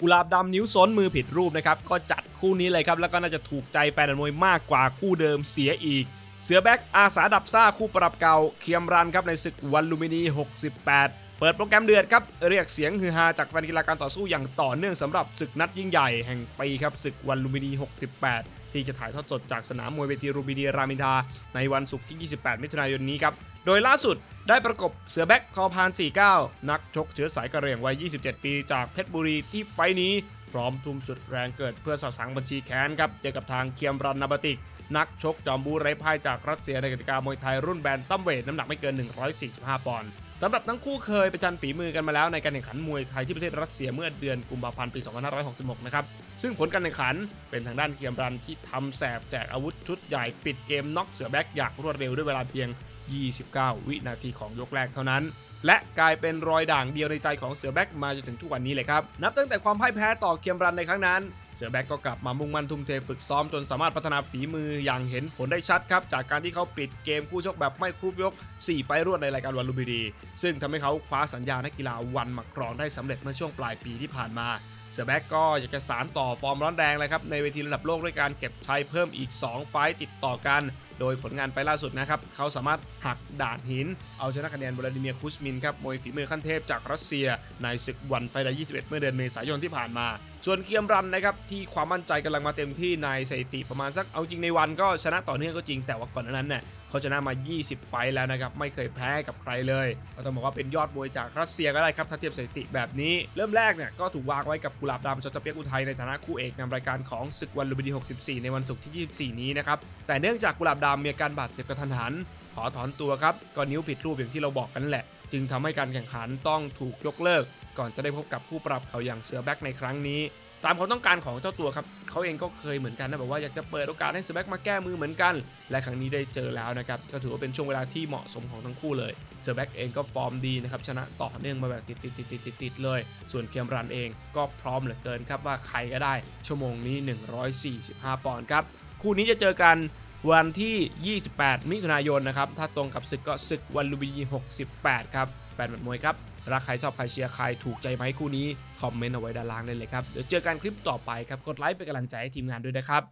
กุหลาบดำนิ้วซ้นมือผิดรูปนะครับก็จัดคู่นี้เลยครับแล้วก็น่าจะถูกใจแฟนมวยมากกว่าคู่เดิมเสียอีก เสือแบ็กอาสาดับซ่าคู่ปรับเก่าเคียมรันครับในศึกวันลูมินี 68 เปิดโปรแกรมเดือดครับเรียกเสียงฮือฮาจากแฟนกีฬาการต่อสู้อย่างต่อเนื่องสำหรับศึกนัดยิ่งใหญ่แห่งปีครับศึกวันลูมินี 68 ที่จะถ่ายทอดสดจากสนามมวยเวทีรูมินีรามินทา ในวันศุกร์ที่ 28 มิถุนายนนี้ครับ โดยล่าสุดได้ประกบเสือแบ็กคอพาน 49 นักชกเชื้อสายกระเหรี่ยงวัย 27 ปีจากเพชรบุรีที่ไฟนี้พร้อมทุ่มสุดแรงเกิดเพื่อสะสังบัญชีแค้นครับเจอกับทางเคียมรันนาบติก นักชกจอมบูไรพ่ายจากรัสเซียในกติกามวยไทยรุ่นแบนตั้มเวทน้ำหนักไม่เกิน 145 ปอนด์ สำหรับทั้งคู่เคยประจันฝีมือกันมาแล้วในการแข่งขันมวยไทยที่ประเทศรัสเซียเมื่อเดือนกุมภาพันธ์ปี 2566 นะครับ ซึ่งผลการแข่งขันเป็นทางด้านเคียมรันที่ทำแสบแจกอาวุธชุดใหญ่ปิดเกมน็อกเสือแบ็กอย่างรวดเร็วด้วยเวลาเพียง 29 วินาทีของยกแรกเท่านั้น และกลายเป็นรอยด่างเดียวในใจของเสือแบ็กมาจนถึงทุกวันนี้เลยครับนับตั้งแต่ความพ่ายแพ้ต่อเคียมรันในครั้งนั้น เสือแบ็กก็กลับมามุ่งมั่นทุ่มเทฝึกซ้อมจนสามารถพัฒนาฝีมืออย่างเห็นผลได้ชัดครับจากการที่เขาปิดเกมคู่ชกแบบไม่ครุบยก 4 ไฟรวดในรายการวันลูมพินีซึ่งทำให้เขาคว้าสัญญานักกีฬาวันมาครองได้สำเร็จเมื่อช่วงปลายปีที่ผ่านมา เสแบ็กก็อยากจะสารต่อฟอร์มร้อนแรงเลยครับในเวทีระดับโลกด้วยการเก็บชัยเพิ่มอีก 2 ไฟต์ติดต่อกัน โดยผลงานไฟล์ล่าสุดนะครับ เขาสามารถหักด่านหิน เอาชนะคะแนนวลาดิเมียร์คุชมินครับมวยฝีมือขั้นเทพจากรัสเซียในศึกวันไฟล์21 เมื่อเดือนเมษายนที่ผ่านมา ส่วนเคียมรันนะครับที่ความมั่นใจกำลังมาเต็มที่ในสถิติประมาณสักเอาจริงในวันก็ชนะต่อเนื่องก็จริงแต่ว่าก่อนนั้นเนี่ยเขาชนะมา 20 ไฟแล้วนะครับไม่เคยแพ้กับใครเลยก็ต้องบอกว่าเป็นยอดมวยจากรัสเซียก็ได้ครับถ้าเทียบสถิติแบบนี้เริ่มแรกเนี่ยก็ถูกวางไว้กับกุหลาบดำชอตเปียกอุทัยในฐานะคู่เอกนำรายการของศึกวันลุมพินี64 ในวันศุกร์ที่ 24 นี้นะครับแต่เนื่องจากกุหลาบดำมีอาการบาดเจ็บกระทันหันขอถอนตัวครับก็นิ้วผิดรูปอย่างที่เราบอกกันนั่นแหละ จึงทำให้การแข่งขันต้องถูกยกเลิก ก่อนจะได้พบกับผู้ปรับเขาอย่างเสือแบ็กในครั้งนี้ ตามความต้องการของเจ้าตัวครับเขาเองก็เคยเหมือนกันนะแบบว่าอยากจะเปิดโอกาสให้เสือแบ็กมาแก้มือเหมือนกัน และครั้งนี้ได้เจอแล้วนะครับก็ถือว่าเป็นช่วงเวลาที่เหมาะสมของทั้งคู่เลยเสือแบ็กเองก็ฟอร์มดีนะครับชนะต่อเนื่องมาแบบติดติดติดติดติดติดเลย ส่วนเคียมรันเองก็พร้อมเหลือเกินครับว่าใครก็ได้ชั่วโมงนี้ 145 ปอนด์ครับคู่นี้จะเจอกันวันที่ 28 มิถุนายนนะครับ ถ้าตรงกับศึกก็ศึกวันลุมพินี68 ครับ แฟนบัดมวยครับ รักใครชอบใครเชียร์ใครถูกใจไหมคู่นี้คอมเมนต์เอาไว้ด้านล่างได้เลยครับเดี๋ยวเจอกันคลิปต่อไปครับกดไลค์เป็นกำลังใจให้ทีมงานด้วยนะครับ